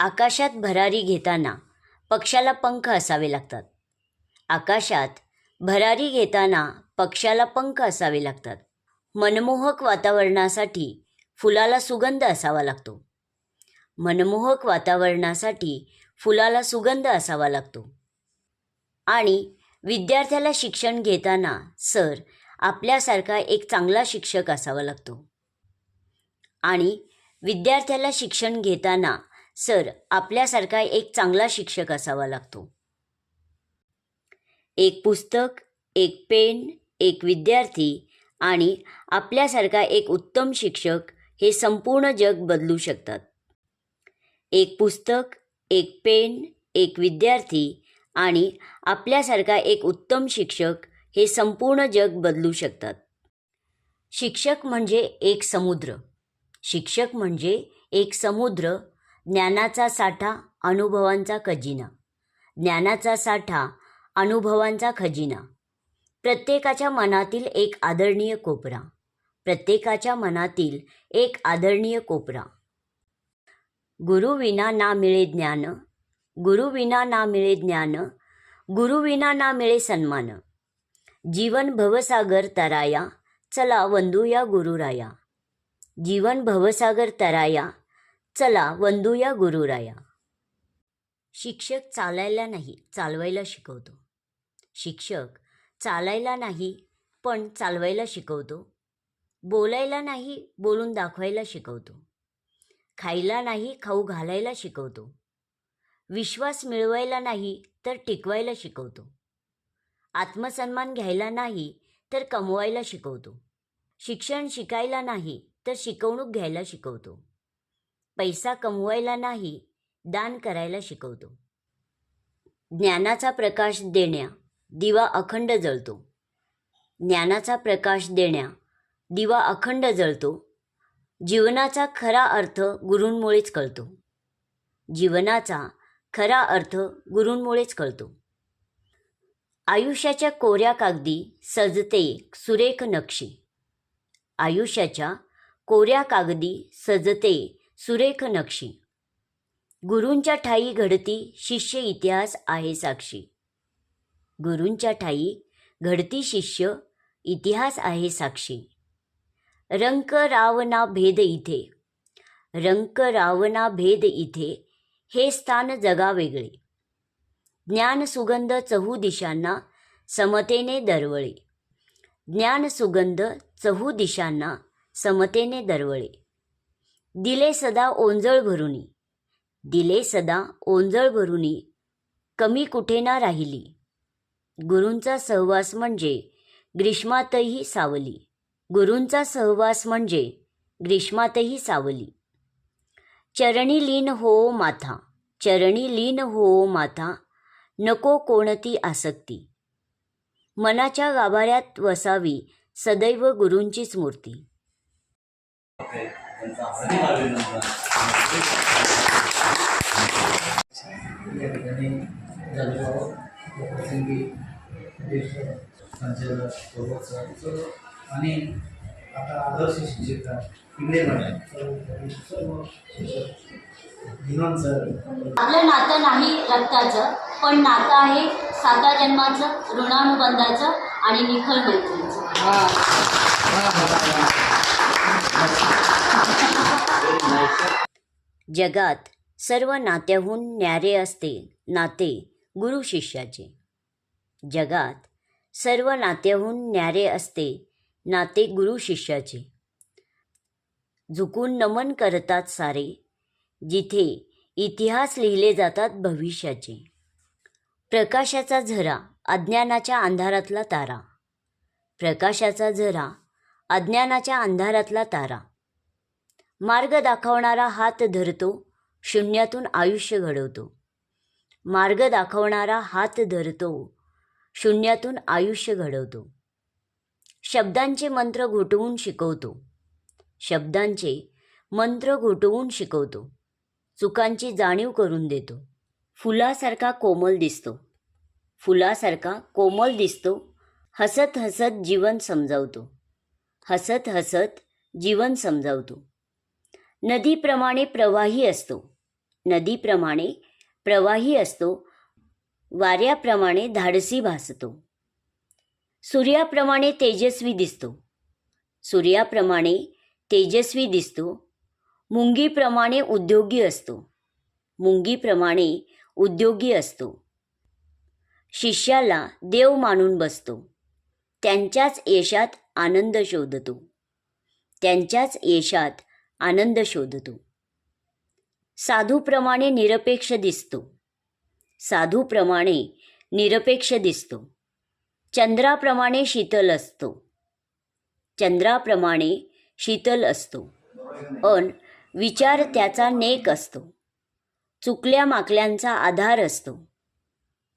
आकाशात भरारी घेताना पक्षाला पंख असावे लागतात. आकाशात भरारी घेताना पक्षाला पंख असावे लागतात. मनमोहक वातावरणासाठी फुलाला सुगंध असावा लागतो. मनमोहक वातावरणासाठी फुलाला सुगंध असावा लागतो. आणि विद्यार्थ्याला शिक्षण घेताना सर आपल्यासारखा एक चांगला शिक्षक असावा लागतो. आणि विद्यार्थ्याला शिक्षण घेताना सर आपल्यासारखा एक चांगला शिक्षक असावा लागतो. एक पुस्तक एक पेन एक विद्यार्थी आणि आपल्यासारखा एक उत्तम शिक्षक हे संपूर्ण जग बदलू शकतात. एक पुस्तक एक पेन एक विद्यार्थी आणि आपल्यासारखा एक उत्तम शिक्षक हे संपूर्ण जग बदलू शकतात. शिक्षक म्हणजे एक समुद्र. शिक्षक म्हणजे एक समुद्र ज्ञानाचा साठा अनुभवांचा खजिना. ज्ञानाचा साठा अनुभवांचा खजिना. प्रत्येकाच्या मनातील एक आदरणीय कोपरा. प्रत्येकाच्या मनातील एक आदरणीय कोपरा. गुरुविना ना मिळे ज्ञान. गुरुविना ना मिळे ज्ञान. गुरुविना ना मिळे सन्मान. जीवन भवसागर तराया. चला वंदूया गुरुराया. जीवन भवसागर तराया. चला वंदूया गुरुराया शिक्षक चालायला नाही चालवायला शिकवतो. शिक्षक चालायला नाही पण चालवायला शिकवतो. बोलायला नाही बोलून दाखवायला शिकवतो. खायला नाही खाऊ घालायला शिकवतो. विश्वास मिळवायला नाही तर टिकवायला शिकवतो. आत्मसन्मान घ्यायला नाही तर कमवायला शिकवतो. शिक्षण शिकायला नाही तर शिकवणूक घ्यायला शिकवतो. पैसा कमवायला नाही दान करायला शिकवतो. ज्ञानाचा प्रकाश देण्या दिवा अखंड जळतो. ज्ञानाचा प्रकाश देण्या दिवा अखंड जळतो. जीवनाचा खरा अर्थ गुरूंमुळेच कळतो. जीवनाचा खरा अर्थ गुरूंमुळेच कळतो. आयुष्याच्या कोऱ्या कागदी सजते सुरेख नक्षी. आयुष्याच्या कोऱ्या कागदी सजते सुरेख नक्षी. गुरूंच्या ठाई घडती शिष्य इतिहास आहे साक्षी. गुरूंच्या ठाई घडती शिष्य इतिहास आहे साक्षी. रंक रावना भेद इथे. रंक रावना भेद इथे. हे स्थान जगा वेगळे. ज्ञान सुगंध चहू दिशांना समतेने दरवळे. ज्ञान सुगंध चहू दिशांना समतेने दरवळे. दिले सदा ओंजळ भरुनी. दिले सदा ओंजळ भरुनी कमी कुठे ना राहिली. गुरूंचा सहवास म्हणजे ग्रीष्मातही सावली. गुरूंचा सहवास म्हणजे ग्रीष्मातही सावली. चरणी लीन हो माथा चरणी लीन हो माथा नको कोणती आसक्ती. मनाच्या गाभाऱ्यात वसावी सदैव गुरूंचीच मूर्ती. या ठिकाणी जाधवराव प्रसंगी संचालक सोबत सर आणि आता आदर्श शिक्षक इकडे मॅडम सर्व शिक्षक विनोद सर. आपलं नातं नाही रक्ताचं पण नातं आहे साता जन्माचं ऋणानुबंधाचं आणि निखळ मैत्रीचं. जगात सर्व नात्याहून न्यारे असते नाते गुरु शिष्याचे. जगात सर्व नात्याहून न्यारे असते नाते गुरु शिष्याचे. झुकून नमन करतात सारे जिथे इतिहास लिहिले जातात भविष्याचे. प्रकाशाचा झरा अज्ञानाच्या अंधारातला तारा. प्रकाशाचा झरा अज्ञानाच्या अंधारातला तारा. मार्ग दाखवणारा हात धरतो शून्यातून आयुष्य घडवतो. मार्ग दाखवणारा हात धरतो शून्यातून आयुष्य घडवतो. शब्दांचे मंत्र घोटवून शिकवतो. शब्दांचे मंत्र घोटवून शिकवतो. चुकांची जाणीव करून देतो. फुलासारखा कोमल दिसतो. फुलासारखा कोमल दिसतो. हसत हसत जीवन समजावतो. हसत हसत जीवन समजावतो. नदीप्रमाणे प्रवाही असतो. नदीप्रमाणे प्रवाही असतो. वाऱ्याप्रमाणे धाडसी भासतो. सूर्याप्रमाणे तेजस्वी दिसतो. सूर्याप्रमाणे तेजस्वी दिसतो. मुंगीप्रमाणे उद्योगी असतो. मुंगीप्रमाणे उद्योगी असतो. शिष्याला देव मानून बसतो. त्यांच्याच यशात आनंद शोधतो. त्यांच्याच यशात आनंद शोधतो. साधूप्रमाणे निरपेक्ष दिसतो. साधूप्रमाणे निरपेक्ष दिसतो. चंद्राप्रमाणे शीतल असतो. चंद्राप्रमाणे शीतल असतो. अन विचार त्याचा नेक असतो. चुकल्या माकल्यांचा आधार असतो.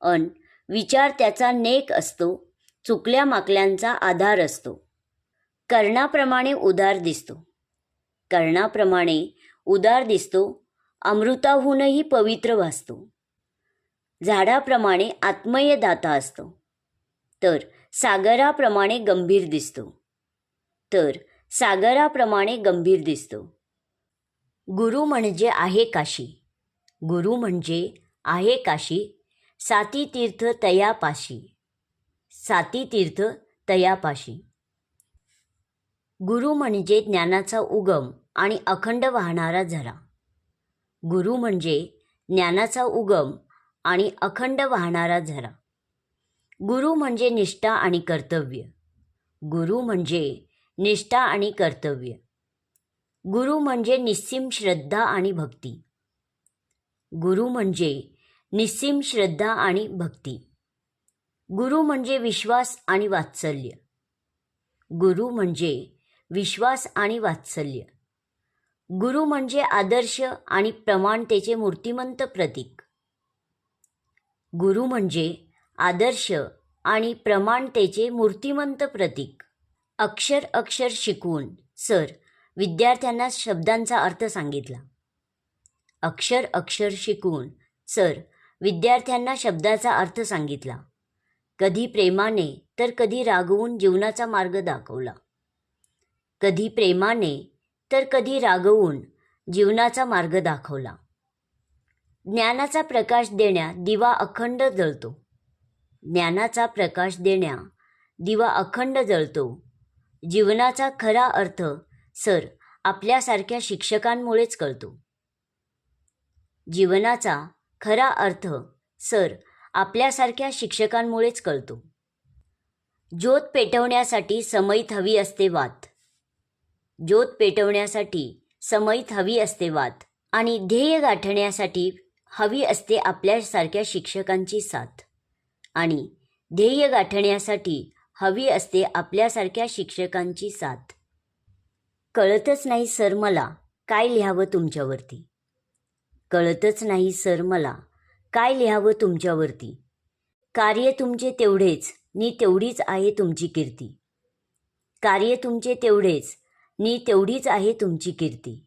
अन विचार त्याचा नेक असतो. चुकल्या माकल्यांचा आधार असतो. कर्णाप्रमाणे उदार दिसतो. कर्णाप्रमाणे उदार दिसतो अमृताहूनही पवित्र भासतो झाडाप्रमाणे आत्मय दाता असतो. तर सागराप्रमाणे गंभीर दिसतो. तर सागराप्रमाणे गंभीर दिसतो. गुरु म्हणजे आहे काशी. गुरु म्हणजे आहे काशी साती तीर्थ तयापाशी साती तीर्थ तयापाशी गुरु म्हणजे ज्ञानाचा उगम आणि अखंड वाहणारा झरा गुरु म्हणजे ज्ञानाचा उगम आणि अखंड वाहणारा झरा गुरु म्हणजे निष्ठा आणि कर्तव्य. गुरु म्हणजे निष्ठा आणि कर्तव्य. गुरु म्हणजे निस्सीम श्रद्धा आणि भक्ती. गुरु म्हणजे निस्सीम श्रद्धा आणि भक्ती. गुरु म्हणजे विश्वास आणि वात्सल्य. गुरु म्हणजे विश्वास आणि वात्सल्य. गुरु म्हणजे आदर्श आणि प्रमाणतेचे मूर्तिमंत प्रतीक. गुरु म्हणजे आदर्श आणि प्रमाणतेचे मूर्तिमंत प्रतीक. अक्षर अक्षर शिकवून सर विद्यार्थ्यांना शब्दांचा अर्थ सांगितला. अक्षर अक्षर शिकवून सर विद्यार्थ्यांना शब्दाचा अर्थ सांगितला. कधी प्रेमाने तर कधी रागवून जीवनाचा मार्ग दाखवला. कधी प्रेमाने तर कधी रागवून जीवनाचा मार्ग दाखवला. ज्ञानाचा प्रकाश देण्या दिवा अखंड जळतो. ज्ञानाचा प्रकाश देण्या दिवा अखंड जळतो. जीवनाचा खरा अर्थ सर आपल्यासारख्या शिक्षकांमुळेच कळतो. जीवनाचा खरा अर्थ सर आपल्यासारख्या शिक्षकांमुळेच कळतो. ज्योत पेटवण्यासाठी समईत हवी असते वात. ज्योत पेटवण्यासाठी समयीत हवी असते वात आणि ध्येय गाठण्यासाठी हवी असते आपल्यासारख्या शिक्षकांची साथ. आणि ध्येय गाठण्यासाठी हवी असते आपल्यासारख्या शिक्षकांची साथ. कळतच नाही सर मला काय लिहावं तुमच्यावरती. कळतच नाही सर मला काय लिहावं तुमच्यावरती. कार्य तुमचे तेवढेच नी तेवढीच आहे तुमची कीर्ती. कार्य तुमचे तेवढेच मी तेवढीच आहे तुमची कीर्ती.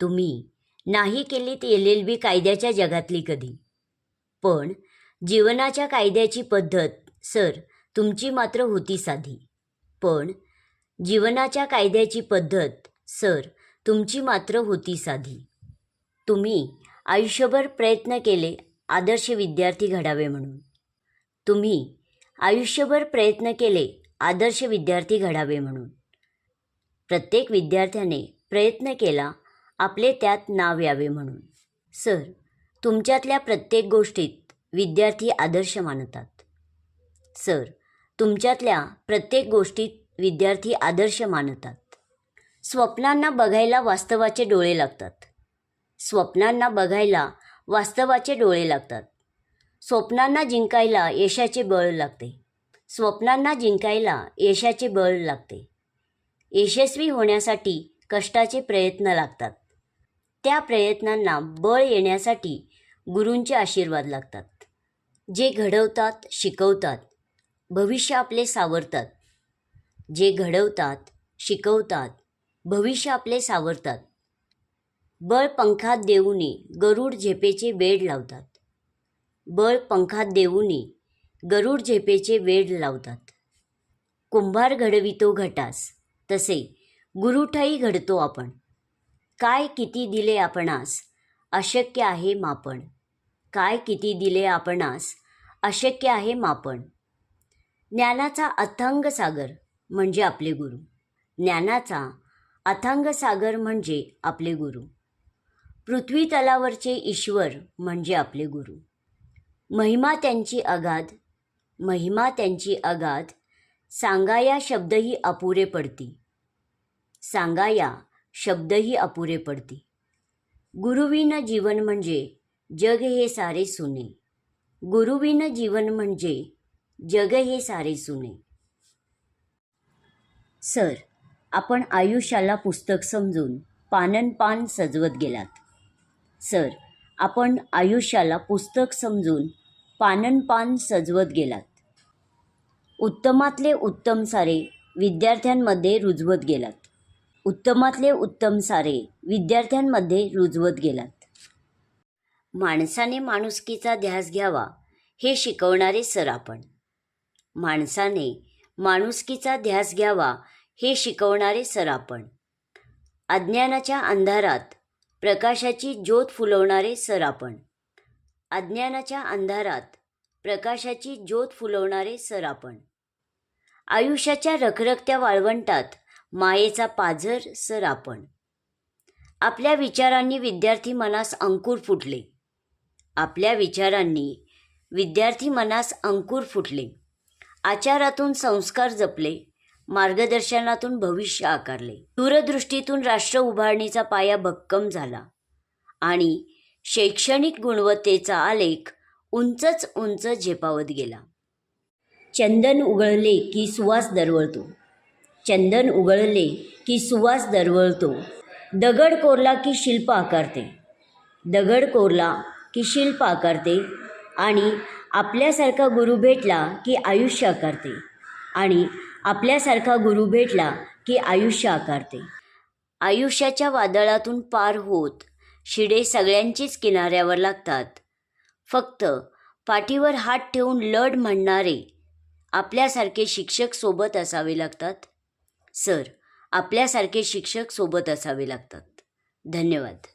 तुम्ही नाही केलीत एल एल बी कायद्याच्या जगातली कधी. पण जीवनाच्या कायद्याची पद्धत सर तुमची मात्र होती साधी. पण जीवनाच्या कायद्याची पद्धत सर तुमची मात्र होती साधी. तुम्ही आयुष्यभर प्रयत्न केले आदर्श विद्यार्थी घडावे म्हणून. तुम्ही आयुष्यभर प्रयत्न केले आदर्श विद्यार्थी घडावे म्हणून. प्रत्येक विद्यार्थ्याने प्रयत्न केला आपले त्यात नाव यावे म्हणून. सर तुमच्यातल्या प्रत्येक गोष्टीत विद्यार्थी आदर्श मानतात. सर तुमच्यातल्या प्रत्येक गोष्टीत विद्यार्थी आदर्श मानतात. स्वप्नांना बघायला वास्तवाचे डोळे लागतात. स्वप्नांना बघायला वास्तवाचे डोळे लागतात. स्वप्नांना जिंकायला यशाचे बळ लागते. स्वप्नांना जिंकायला यशाचे बळ लागते. यशस्वी होण्यासाठी कष्टाचे प्रयत्न लागतात. त्या प्रयत्नांना बळ येण्यासाठी गुरूंचे आशीर्वाद लागतात. जे घडवतात शिकवतात भविष्य आपले सावरतात. जे घडवतात शिकवतात भविष्य आपले सावरतात. बळ पंखात देऊनी गरुड झेपेचे वेड लावतात. बळ पंखात देऊनी गरुड झेपेचे वेड लावतात. कुंभार घडवितो घटास. तसे गुरुठाई घडतो आपण. काय किती दिले आपणास अशक्य आहे मापण काय किती दिले आपणास अशक्य आहे मापण ज्ञानाचा अथांग सागर म्हणजे आपले गुरु. ज्ञानाचा अथांग सागर म्हणजे आपले गुरु. पृथ्वी तलावरचे ईश्वर म्हणजे आपले गुरु. महिमा त्यांची अगाध महिमा त्यांची अगाध सांगाया शब्दही अपुरे पडती. सांगाया शब्दही अपुरे पडती. गुरुविन जीवन म्हणजे जग हे सारे सुने. गुरुविन जीवन म्हणजे जग हे सारे सुने. सर आपण आयुष्याला पुस्तक समजून पानन पान सजवत गेलात. सर आपण आयुष्याला पुस्तक समजून पानन पान सजवत गेलात. उत्तमातले उत्तम सारे विद्यार्थ्यांमध्ये रुजवत गेलात. उत्तमातले उत्तम सारे विद्यार्थ्यांमध्ये रुजवत गेलात. माणसाने माणुसकीचा ध्यास घ्यावा हे शिकवणारे सर आपण. माणसाने माणुसकीचा ध्यास घ्यावा हे शिकवणारे सर आपण. अज्ञानाच्या अंधारात प्रकाशाची ज्योत फुलवणारे सर आपण. अज्ञानाच्या अंधारात प्रकाशाची ज्योत फुलवणारे सर आपण. आयुष्याच्या रखरखत्या वाळवंटात मायेचा पाझर सर आपण. आपल्या विचारांनी विद्यार्थी मनास अंकुर फुटले. आपल्या विचारांनी विद्यार्थी मनास अंकुर फुटले. आचारातून संस्कार जपले मार्गदर्शनातून भविष्य आकारले. दूरदृष्टीतून राष्ट्र उभारणीचा पाया भक्कम झाला आणि शैक्षणिक गुणवत्तेचा आलेख उंचच उंच झेपावत गेला. चंदन उगळले की सुवास दरवळतो. चंदन उगळले की सुवास दरवळतो. दगड कोरला की शिल्प आकारते. दगड कोरला की शिल्प आकारते आणि आपल्यासारखा गुरु भेटला की आयुष्य आकारते आणि आपल्यासारखा गुरु भेटला की आयुष्य आकारते. आयुष्याच्या वादळातून पार होत शिडे सगळ्यांचीच किनाऱ्यावर लागतात. फक्त पाठीवर हात ठेवून लढ म्हणणारे आपल्यासारखे शिक्षक सोबत असावे लागतात? सर आपल्यासारखे शिक्षक सोबत असावे लागतात. धन्यवाद.